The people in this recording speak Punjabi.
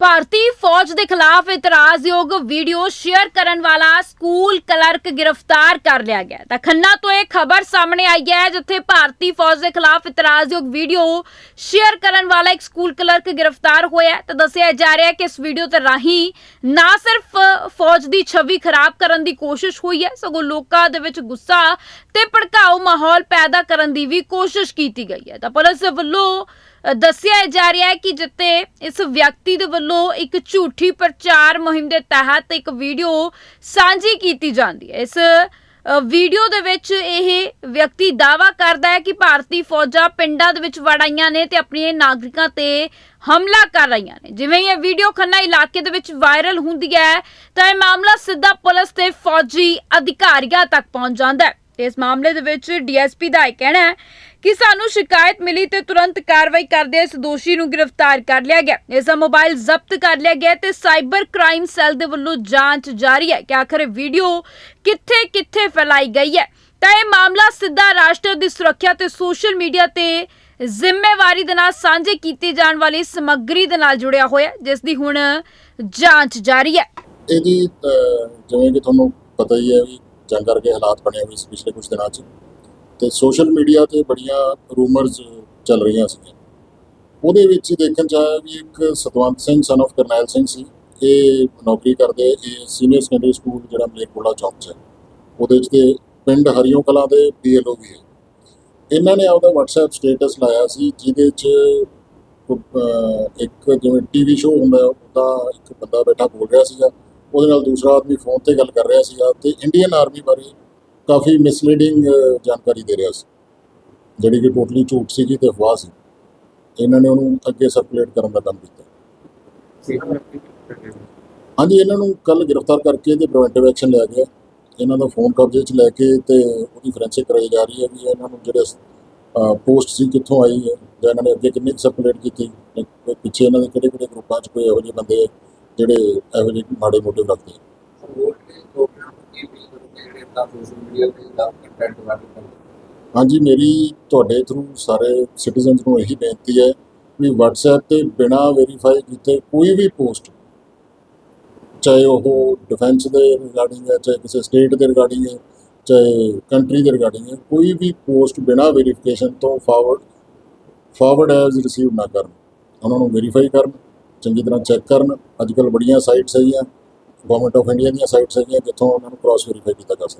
ਭਾਰਤੀ ਫੌਜ ਦੇ ਖਿਲਾਫ ਇਤਰਾਜ਼ਯੋਗ ਵੀਡੀਓ ਸ਼ੇਅਰ ਕਰਨ ਵਾਲਾ ਸਕੂਲ ਕਲਰਕ ਗ੍ਰਿਫਤਾਰ ਕਰ ਲਿਆ ਗਿਆ ਤਾਂ ਖੰਨਾ ਤੋਂ ਇਹ ਖਬਰ ਸਾਹਮਣੇ ਆਈ ਹੈ, ਜਿੱਥੇ ਭਾਰਤੀ ਫੌਜ ਦੇ ਖਿਲਾਫ ਇਤਰਾਜ਼ਯੋਗ ਵੀਡੀਓ ਸ਼ੇਅਰ ਕਰਨ ਵਾਲਾ ਇੱਕ ਸਕੂਲ ਕਲਰਕ ਗ੍ਰਿਫਤਾਰ ਹੋਇਆ ਤਾਂ ਦੱਸਿਆ ਜਾ ਰਿਹਾ ਹੈ ਕਿ ਇਸ ਵੀਡੀਓ ਤੇ ਰਾਹੀਂ ਨਾ ਸਿਰਫ ਫੌਜ ਦੀ ਛਵੀ ਖਰਾਬ ਕਰਨ ਦੀ ਕੋਸ਼ਿਸ਼ ਹੋਈ ਹੈ, ਸਗੋਂ ਲੋਕਾਂ ਦੇ ਵਿੱਚ ਗੁੱਸਾ ਤੇ ਭੜਕਾਊ ਮਾਹੌਲ ਪੈਦਾ ਕਰਨ ਦੀ ਵੀ ਕੋਸ਼ਿਸ਼ ਕੀਤੀ ਗਈ ਹੈ। ਤਾਂ ਪੁਲਿਸ ਵੱਲੋਂ ਦੱਸਿਆ ਜਾ ਰਿਹਾ ਹੈ ਕਿ ਜਿੱਤੇ ਇਸ ਵਿਅਕਤੀ ਦੇ ਵੱਲੋਂ ਇੱਕ ਝੂਠੀ ਪ੍ਰਚਾਰ ਮੁਹਿੰਮ ਦੇ ਤਹਿਤ ਇੱਕ ਵੀਡੀਓ ਸਾਂਝੀ ਕੀਤੀ ਜਾਂਦੀ ਹੈ। ਇਸ ਵੀਡੀਓ ਦੇ ਵਿੱਚ ਇਹ ਵਿਅਕਤੀ ਦਾਵਾ ਕਰਦਾ ਹੈ ਕਿ ਭਾਰਤੀ ਫੌਜਾਂ ਪਿੰਡਾਂ ਦੇ ਵਿੱਚ ਵੜ ਆਈਆਂ ਨੇ ਤੇ ਆਪਣੇ ਨਾਗਰਿਕਾਂ ਤੇ ਹਮਲਾ ਕਰ ਰਹੀਆਂ ਨੇ। ਜਿਵੇਂ ਇਹ ਵੀਡੀਓ ਖੰਨਾ ਇਲਾਕੇ ਦੇ ਵਿੱਚ ਵਾਇਰਲ ਹੁੰਦੀ ਹੈ, ਤਾਂ ਇਹ ਮਾਮਲਾ ਸਿੱਧਾ ਪੁਲਿਸ ਤੇ ਫੌਜੀ ਅਧਿਕਾਰੀਆਂ ਤੱਕ ਪਹੁੰਚ ਜਾਂਦਾ ਹੈ। ਤੇ ਇਸ ਮਾਮਲੇ ਦੇ ਵਿੱਚ ਡੀਐਸਪੀ ਦਾ ਇਹ ਕਹਿਣਾ ਹੈ ਕਿ ਸਾਨੂੰ ਸ਼ਿਕਾਇਤ ਮਿਲੀ ਤੇ ਤੁਰੰਤ ਕਾਰਵਾਈ ਕਰਦੇ ਇਸ ਦੋਸ਼ੀ ਨੂੰ ਗ੍ਰਿਫਤਾਰ ਕਰ ਲਿਆ ਗਿਆ। ਇਸ ਦਾ ਮੋਬਾਈਲ ਜ਼ਬਤ ਕਰ ਲਿਆ ਗਿਆ ਤੇ ਸਾਈਬਰ ਕ੍ਰਾਈਮ ਸੈੱਲ ਦੇ ਵੱਲੋਂ ਜਾਂਚ ਜਾਰੀ ਹੈ ਕਿ ਆਖਰ ਵੀਡੀਓ ਕਿੱਥੇ ਕਿੱਥੇ ਫੈਲਾਈ ਗਈ ਹੈ। ਤਾਂ ਇਹ ਮਾਮਲਾ ਸਿੱਧਾ ਰਾਸ਼ਟਰ ਦੀ ਸੁਰੱਖਿਆ ਤੇ ਸੋਸ਼ਲ ਮੀਡੀਆ ਤੇ ਜ਼ਿੰਮੇਵਾਰੀ ਦੇ ਨਾਲ ਸਾਂਝੇ ਕੀਤੀ ਜਾਣ ਵਾਲੀ ਸਮੱਗਰੀ ਦੇ ਨਾਲ ਜੁੜਿਆ ਹੋਇਆ ਜਿਸ ਦੀ ਹੁਣ ਜਾਂਚ ਜਾਰੀ ਹੈ। ਇਹਦੀ ਜਿਵੇਂ ਕਿ ਤੁਹਾਨੂੰ ਪਤਾ ਹੀ ਹੈ ਵੀ ਜੰਗ ਕਰਕੇ ਹਾਲਾਤ ਬਣੇ ਹੋਏ ਸੀ ਪਿਛਲੇ ਕੁਝ ਦਿਨਾਂ 'ਚ। ਤੇ ਸੋਸ਼ਲ ਮੀਡੀਆ ਤੇ ਬੜੀਆਂ ਰੂਮਰਸ ਚੱਲ ਰਹੀਆਂ ਸੀ ਉਹਦੇ ਵਿੱਚ ਦੇਖਣ ਚ ਆਇਆ ਵੀ ਇੱਕ ਸਤਵੰਤ ਸਿੰਘ ਸਨ of ਕਰਨੈਲ ਸਿੰਘ ਸੀ। ਇਹ ਨੌਕਰੀ ਕਰਦੇ, ਇਹ ਸੀਨੀਅਰ ਸੈਕੰਡਰੀ ਸਕੂਲ ਜਿਹੜਾ ਮਲੇਰਕੋਟਲਾ ਚੌਂਕ 'ਚ ਉਹਦੇ 'ਚ ਤੇ ਪਿੰਡ ਹਰੀਓ ਕਲਾਂ ਦੇ ਪੀਐਲਓ ਵੀ ਹੈ। ਇਹਨਾਂ ਨੇ ਆਪਦਾ WhatsApp ਸਟੇਟਸ ਲਾਇਆ ਸੀ, ਜਿਹਦੇ 'ਚ ਇੱਕ ਜਿਵੇਂ ਟੀਵੀ ਸ਼ੋਅ ਹੁੰਦਾ, ਉਹਦਾ ਇੱਕ ਬੰਦਾ ਬੈਠਾ ਬੋਲ ਰਿਹਾ ਸੀਗਾ। ਉਹਦੇ ਨਾਲ ਦੂਸਰਾ ਆਦਮੀ ਫੋਨ ਤੇ ਗੱਲ ਕਰ ਰਿਹਾ ਸੀਗਾ ਤੇ ਇੰਡੀਅਨ ਆਰਮੀ ਬਾਰੇ ਕਾਫੀ ਮਿਸਲੀਡਿੰਗ ਜਾਣਕਾਰੀ ਦੇ ਰਿਹਾ ਸੀ। ਜਿਹੜੀ ਕਿ ਟੋਟਲੀ ਝੂਠ ਸੀਗੀ ਤੇ ਅਫਵਾਹ ਸੀ। ਇਹਨਾਂ ਨੇ ਉਹਨੂੰ ਅੱਗੇ ਸਰਕੂਲੇਟ ਕਰਨ ਦਾ ਕੰਮ ਕੀਤਾ। ਹਾਂਜੀ, ਇਹਨਾਂ ਨੂੰ ਕੱਲ ਗ੍ਰਿਫਤਾਰ ਕਰਕੇ ਤੇ ਪ੍ਰੀਵੈਂਟਿਵ ਐਕਸ਼ਨ ਲਿਆ ਗਿਆ। ਇਹਨਾਂ ਦਾ ਫੋਨ ਕਬਜ਼ੇ 'ਚ ਲੈ ਕੇ ਤੇ ਉਹਦੀ ਫੋਰੈਂਸਿਕ ਕਰਾਈ ਜਾ ਰਹੀ ਹੈ ਵੀ ਇਹਨਾਂ ਨੂੰ ਜਿਹੜੇ ਪੋਸਟ ਸੀ, ਕਿੱਥੋਂ ਆਈ ਹੈ ਜਾਂ ਇਹਨਾਂ ਨੇ ਅੱਗੇ ਕਿੰਨੀ ਸਰਕੂਲੇਟ ਕੀਤੀ। ਪਿੱਛੇ ਇਹਨਾਂ ਦੇ ਕਿਹੜੇ ਕਿਹੜੇ ਗਰੁੱਪਾਂ 'ਚ ਕੋਈ ਇਹੋ ਜਿਹੇ ਬੰਦੇ ਜਿਹੜੇ ਇਹੋ ਜਿਹੇ ਮਾੜੇ ਰੱਖਦੇ ਆ। ਹਾਂਜੀ ਮੇਰੀ ਤੁਹਾਡੇ ਥਰੂ ਸਾਰੇ ਸਿਟੀਜ਼ਨਸ ਨੂੰ ਇਹੀ ਬੇਨਤੀ ਹੈ ਵੀ WhatsApp ਤੇ ਬਿਨਾ ਵੈਰੀਫਾਈ ਕੀਤੇ ਕੋਈ ਵੀ ਪੋਸਟ ਚਾਹੇ ਉਹ ਡਿਫੈਂਸ ਦੇ ਰਿਗਾਰਡਿੰਗ ਹੈ ਚਾਹੇ ਕਿਸੇ ਸਟੇਟ ਦੇ ਰਿਗਾਰਡਿੰਗ ਹੈ ਚਾਹੇ ਕੰਟਰੀ ਦੇ ਰਿਗਾਰਡਿੰਗ ਹੈ ਕੋਈ ਵੀ ਪੋਸਟ ਬਿਨਾ ਵੈਰੀਫਿਕੇਸ਼ਨ ਤੋਂ ਫਾਰਵਰਡ ਫਾਰਵਰਡ ਐਜ਼ ਰਿਸੀਵ ਨਾ ਕਰਨ। ਉਹਨਾਂ ਨੂੰ ਵੈਰੀਫਾਈ ਕਰਨ। ਚੰਗੀ ਤਰ੍ਹਾਂ ਚੈੱਕ ਕਰਨ। ਅੱਜ ਕੱਲ੍ਹ ਬੜੀਆਂ ਸਾਈਟਸ ਹੈਗੀਆਂ ਗਵਰਨਮੈਂਟ ਆਫ ਇੰਡੀਆ ਦੀਆਂ ਸਾਈਟਸ ਹੈਗੀਆਂ, ਜਿੱਥੋਂ ਉਹਨਾਂ ਨੂੰ ਕ੍ਰਾਸ ਵੈਰੀਫਾਈ ਕੀਤਾ ਜਾ ਸਕਦਾ।